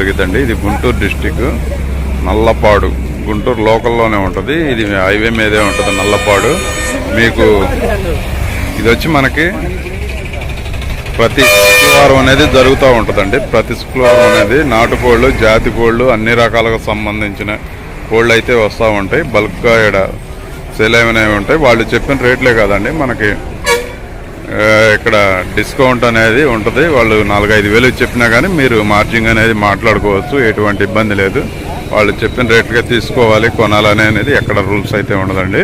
జరిగిద్దండి ఇది గుంటూరు డిస్టిక్ నల్లపాడు. గుంటూరు లోకల్లోనే ఉంటుంది. ఇది హైవే మీదే ఉంటుంది నల్లపాడు. మీకు ఇది వచ్చి మనకి ప్రతి శుక్రవారం అనేది జరుగుతూ ఉంటుందండి. ప్రతి శుక్రవారం అనేది నాటుకోళ్ళు జాతి కోళ్ళు అన్ని రకాలకు సంబంధించిన కోళ్ళు అయితే వస్తూ ఉంటాయి. బల్క్గా ఇక్కడ సేల్ ఏమైనా ఉంటాయి. వాళ్ళు చెప్పిన రేట్లే కదండి. మనకి ఇక్కడ డిస్కౌంట్ అనేది ఉంటుంది. వాళ్ళు నాలుగైదు వేలు చెప్పినా కానీ మీరు మార్జింగ్ అనేది మాట్లాడుకోవచ్చు. ఎటువంటి ఇబ్బంది లేదు. వాళ్ళు చెప్పిన రేట్గా తీసుకోవాలి కొనాలని అనేది ఎక్కడ రూల్స్ అయితే ఉండదండి.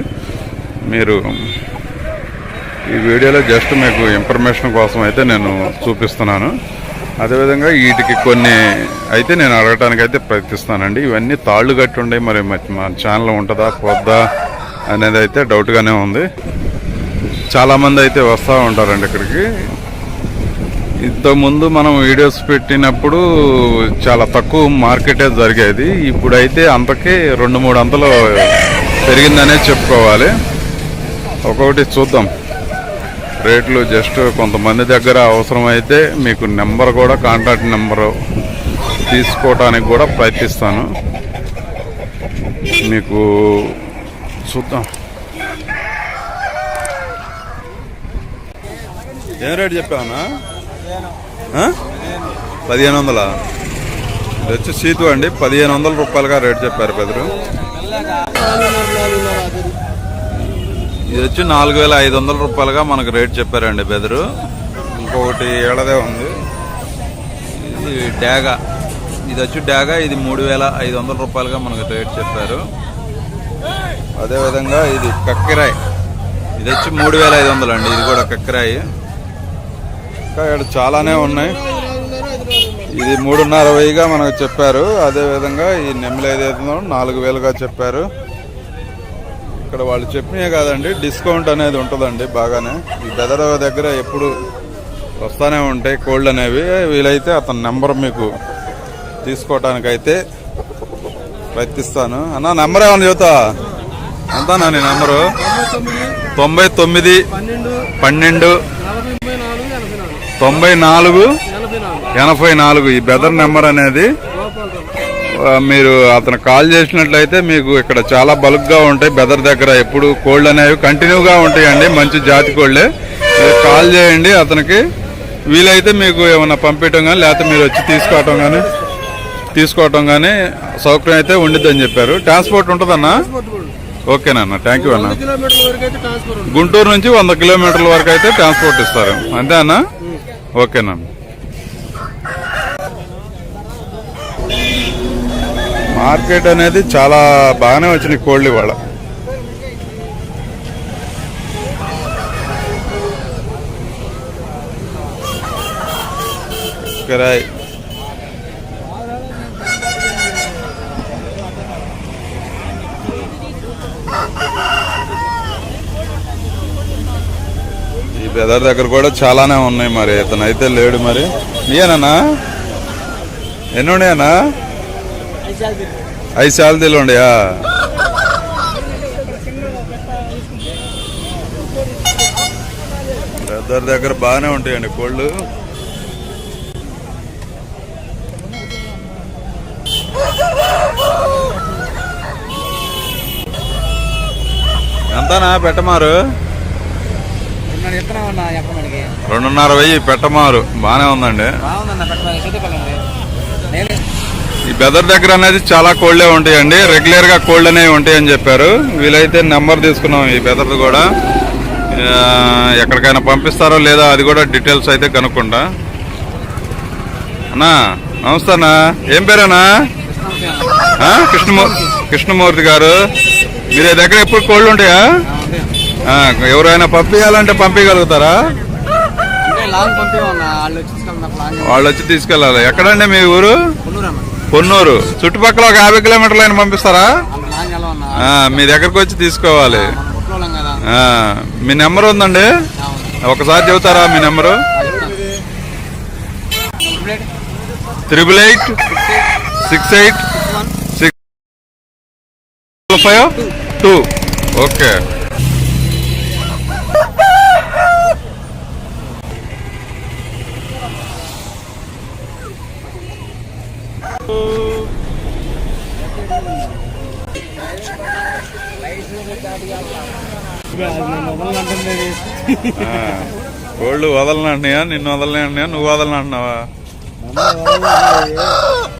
మీరు ఈ వీడియోలో జస్ట్ మీకు ఇన్ఫర్మేషన్ కోసం అయితే నేను చూపిస్తున్నాను. అదేవిధంగా వీటికి కొన్ని అయితే నేను అడగటానికి అయితే ప్రయత్నిస్తానండి. ఇవన్నీ తాళ్ళు కట్టి ఉండే మరి మా ఛానల్ ఉంటుందా పోద్దా అనేది అయితే డౌట్గానే ఉంది. చాలామంది అయితే వస్తూ ఉంటారండి ఇక్కడికి. ఇంతకుముందు మనం వీడియోస్ పెట్టినప్పుడు చాలా తక్కువ మార్కెటే జరిగేది. ఇప్పుడైతే అంతకే రెండు మూడు అంతలు పెరిగిందనే చెప్పుకోవాలి. ఒక్కొక్కటి చూద్దాం. రేట్లు జస్ట్ కొంతమంది దగ్గర అవసరమైతే మీకు నెంబర్ కూడా కాంటాక్ట్ నెంబరు తీసుకోవడానికి కూడా ప్రయత్నిస్తాను. మీకు చూద్దాం. ఏం రేటు చెప్పావునా పదిహేను వందలా ఇది వచ్చి సీతు అండి పదిహేను వందల రూపాయలుగా రేటు చెప్పారు బెదరు. ఇది వచ్చి నాలుగు వేల ఐదు వందల రూపాయలుగా మనకు రేట్ చెప్పారండి బెదరు. ఇంకొకటి ఏడదే ఉంది. ఇది డ్యాగా. ఇది వచ్చి డ్యాగా ఇది మూడు వేల ఐదు వందల రూపాయలుగా మనకు రేట్ చెప్పారు. అదేవిధంగా ఇది కక్కిరాయి. ఇది వచ్చి మూడు వేల ఐదు వందలు అండి ఇది కూడా కక్కిరాయి. ఇక్కడ చాలానే ఉన్నాయి. ఇది మూడున్నర వెయ్యిగా మనకు చెప్పారు. అదేవిధంగా ఈ నెమ్మలు ఏదైతుందో నాలుగు వేలుగా చెప్పారు. ఇక్కడ వాళ్ళు చెప్పినే కాదండి డిస్కౌంట్ అనేది ఉంటుందండి బాగానే. ఈ బెదర దగ్గర ఎప్పుడు వస్తానే ఉంటాయి కోల్డ్ అనేవి. వీలైతే అతని నెంబర్ మీకు తీసుకోవటానికైతే ప్రయత్నిస్తాను. అన్న నెంబర్ ఏమన్నా చెబుతా? అంతానా నీ నెంబరు? తొంభై తొమ్మిది పన్నెండు తొంభై నాలుగు ఎనభై నాలుగు. ఈ బెదర్ నెంబర్ అనేది మీరు అతను కాల్ చేసినట్లయితే మీకు ఇక్కడ చాలా బల్క్గా ఉంటాయి. బెదర్ దగ్గర ఎప్పుడు కోళ్ళు అనేవి కంటిన్యూగా ఉంటాయండి. మంచి జాతి కోళ్ళే. కాల్ చేయండి అతనికి. వీలైతే మీకు ఏమైనా పంపించడం కానీ లేకపోతే మీరు వచ్చి తీసుకోవటం కానీ తీసుకోవటం కానీ సౌకర్యం అయితే ఉండిద్దని చెప్పారు. ట్రాన్స్పోర్ట్ ఉంటుందన్నా? ఓకేనన్న థ్యాంక్ యూ అన్న. గుంటూరు నుంచి వంద కిలోమీటర్ల వరకు అయితే ట్రాన్స్పోర్ట్ ఇస్తారు. అంతే అన్న? ఓకేనా? మార్కెట్ అనేది చాలా బాగానే వచ్చినాయి కోళ్ళు ఇవాళ. కిరాయి బెదర్ దగ్గర కూడా చాలానే ఉన్నాయి మరి. ఇతను అయితే లేడు మరి. మీయేనా ఎన్ని ఉన్నాయన్నా ఐదు శాలతీలు ఉండయా బెదర్ దగ్గర బాగానే ఉంటాయండి కోళ్ళు. ఎంతనా పెట్టమారు? రెండున్నర వెయ్యి పెట్టమారు. బాగానే ఉందండి. ఈ బెదర్ దగ్గర అనేది చాలా కోళ్ళే ఉంటాయండి. రెగ్యులర్గా కోళ్ళు అనేవి ఉంటాయని చెప్పారు. వీలైతే నెంబర్ తీసుకున్నాం ఈ బెదర్ కూడా. ఎక్కడికైనా పంపిస్తారో లేదా అది కూడా డీటెయిల్స్ అయితే కనుక్కుంటా. అన్నా నమస్తే అన్నా. ఏం పేరేనా ఆ, కృష్ణమూ కృష్ణమూర్తి గారు. మీరు దగ్గర ఎప్పుడు కోళ్ళు ఉంటాయా? ఎవరైనా పంపించాలంటే పంపించగలుగుతారా? వాళ్ళు వచ్చి తీసుకెళ్ళాలి. ఎక్కడండి మీ ఊరు? పొన్నూరు చుట్టుపక్కల ఒక యాభై కిలోమీటర్లు అయినా పంపిస్తారా? మీ దగ్గరకు వచ్చి తీసుకోవాలి. మీ నెంబర్ ఉందండి? ఒకసారి చెబుతారా మీ number? Triple eight six eight six five two okay కోళ్ళు వదలనంటున్నాయా నిన్ను వదలనంటున్నాయా నువ్వు వదలనంటున్నావా?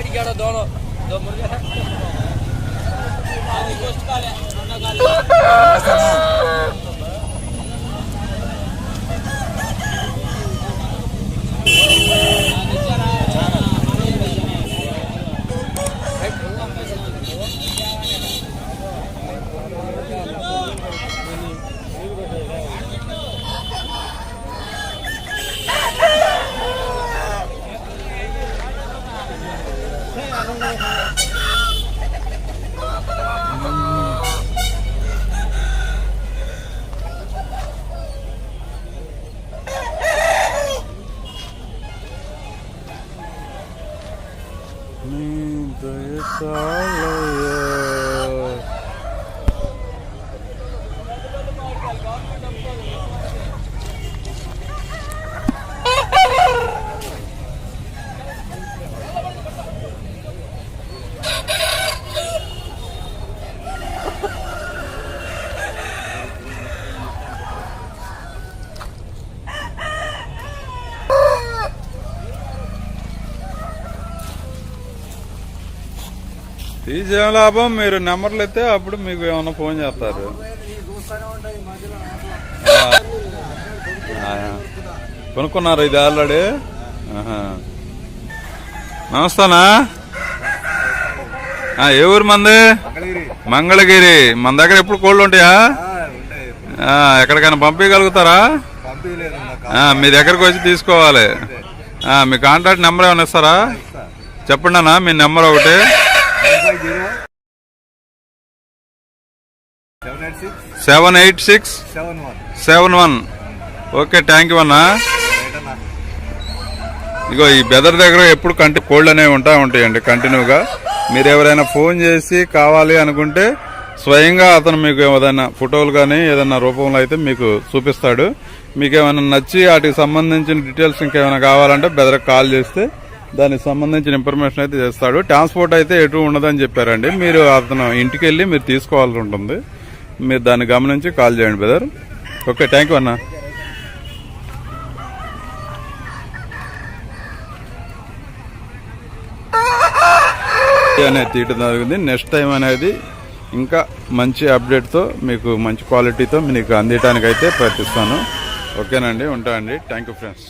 गाड़ी गया दोनों दो मुर्गे తీసేం లాభం మీరు నెంబర్లు అయితే అప్పుడు మీకు ఏమన్నా ఫోన్ చేస్తారు. కొనుక్కున్నారు ఇది ఆల్రెడీ. నమస్తేనా నమస్తానా ఏ ఊరు మంది? మంగళగిరి. మన దగ్గర ఎప్పుడు కోళ్ళు ఉంటాయా? ఎక్కడికైనా పంపించగలుగుతారా? మీ దగ్గరకు వచ్చి తీసుకోవాలి. మీ కాంటాక్ట్ నెంబర్ ఏమైనా ఇస్తారా? చెప్పండి అన్న మీ నెంబర్ ఒకటి. Seven eight six seven one. Okay thank you అన్నా. ఇగో ఈ బెదర్ దగ్గర ఎప్పుడు కంటి కోల్డ్ అనేవి ఉంటా ఉంటాయండి కంటిన్యూగా. మీరు ఎవరైనా ఫోన్ చేసి కావాలి అనుకుంటే స్వయంగా అతను మీకు ఏదైనా ఫోటోలు కానీ ఏదైనా రూపంలో అయితే మీకు చూపిస్తాడు. మీకు ఏమైనా నచ్చి వాటికి సంబంధించిన డీటెయిల్స్ ఇంకేమైనా కావాలంటే బెదర్కి కాల్ చేస్తే దానికి సంబంధించిన ఇన్ఫర్మేషన్ అయితే చేస్తాడు ట్రాన్స్పోర్ట్ అయితే ఎటు ఉండదని చెప్పారండి. మీరు అతను ఇంటికి వెళ్ళి మీరు తీసుకోవాల్సి ఉంటుంది. మీరు దాన్ని గమనించి కాల్ చేయండి బ్రదర్. ఓకే థ్యాంక్ యూ అన్న. అనేది తీయటం జరిగింది. నెక్స్ట్ టైం అనేది ఇంకా మంచి అప్డేట్తో మీకు మంచి క్వాలిటీతో మీకు అందించడానికి అయితే ప్రయత్నిస్తాను. ఓకేనండి ఉంటా అండి థ్యాంక్ యూ ఫ్రెండ్స్